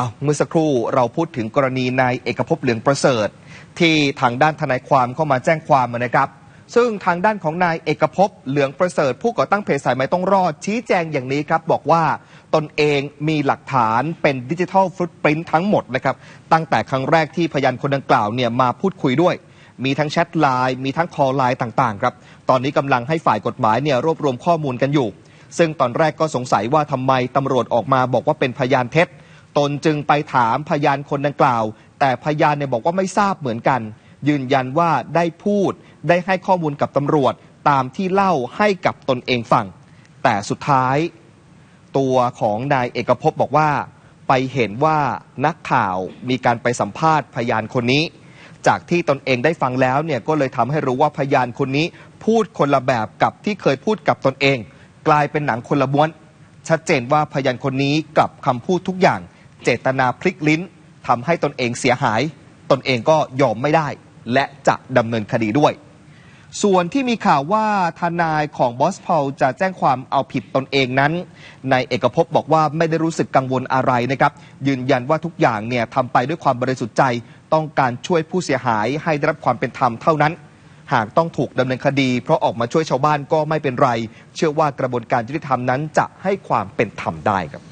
อะเมื่อสักครู่เราพูดถึงกรณีนายเอกภพเหลืองประเสริฐ ที่ทางด้านทนายความเข้ามาแจ้งความนะครับ ซึ่งทางด้านของนายเอกภพเหลืองประเสริฐ ผู้ก่อตั้งเพจสายไหมต้องรอด ชี้แจงอย่างนี้ครับ บอกว่าตนเองมีหลักฐานเป็นดิจิทัลฟุตปรินท์ทั้งหมดนะครับ ตั้งแต่ครั้งแรกที่พยานคนดังกล่าวเนี่ยมาพูดคุยด้วยมีทั้งแชทไลน์มีทั้งคอลไลน์ต่างๆครับ ตอนนี้กำลังให้ฝ่ายกฎหมายเนี่ยรวบรวมข้อมูลกันอยู่ ซึ่งตอนแรกก็สงสัยว่าทำไมตำรวจออกมาบอกว่าเป็นพยานเท็จ ตนจึงไปถามพยานคนดังกล่าว แต่พยานเนี่ยบอกว่าไม่ทราบเหมือนกัน ยืนยันว่าได้พูดได้ให้ข้อมูลกับตำรวจตามที่เล่าให้กับตนเองฟัง แต่สุดท้าย ตัวของนายเอกภพบอกว่า ไปเห็นว่านักข่าวมีการไปสัมภาษณ์พยานคนนี้ จากที่ตนเองได้ฟังแล้วเนี่ยก็เลยทำให้รู้ว่าพยานคนนี้ พูดคนละแบบกับที่เคยพูดกับตนเอง กลายเป็นหนังคนละม้วน ชัดเจนว่าพยานคนนี้กลับคำพูดทุกอย่าง เจตนาพลิกลิ้นทำให้ตนเองเสียหาย ตนเองก็ยอมไม่ได้ และจะดำเนินคดีด้วย ส่วนที่มีข่าวว่าทนายของบอสพอลจะแจ้งความเอาผิดตนเองนั้นนายเอกภพบอกว่าไม่ได้รู้สึกกังวลอะไรนะครับยืนยันว่าทุกอย่างเนี่ยทำไปด้วยความบริสุทธิ์ใจ ต้องการช่วยผู้เสียหายให้ได้รับความเป็นธรรมเท่านั้นหากต้องถูกดำเนินคดี เพราะออกมาช่วยชาวบ้านก็ไม่เป็นไร เชื่อว่ากระบวนการยุติธรรมนั้นจะให้ความเป็นธรรมได้ครับ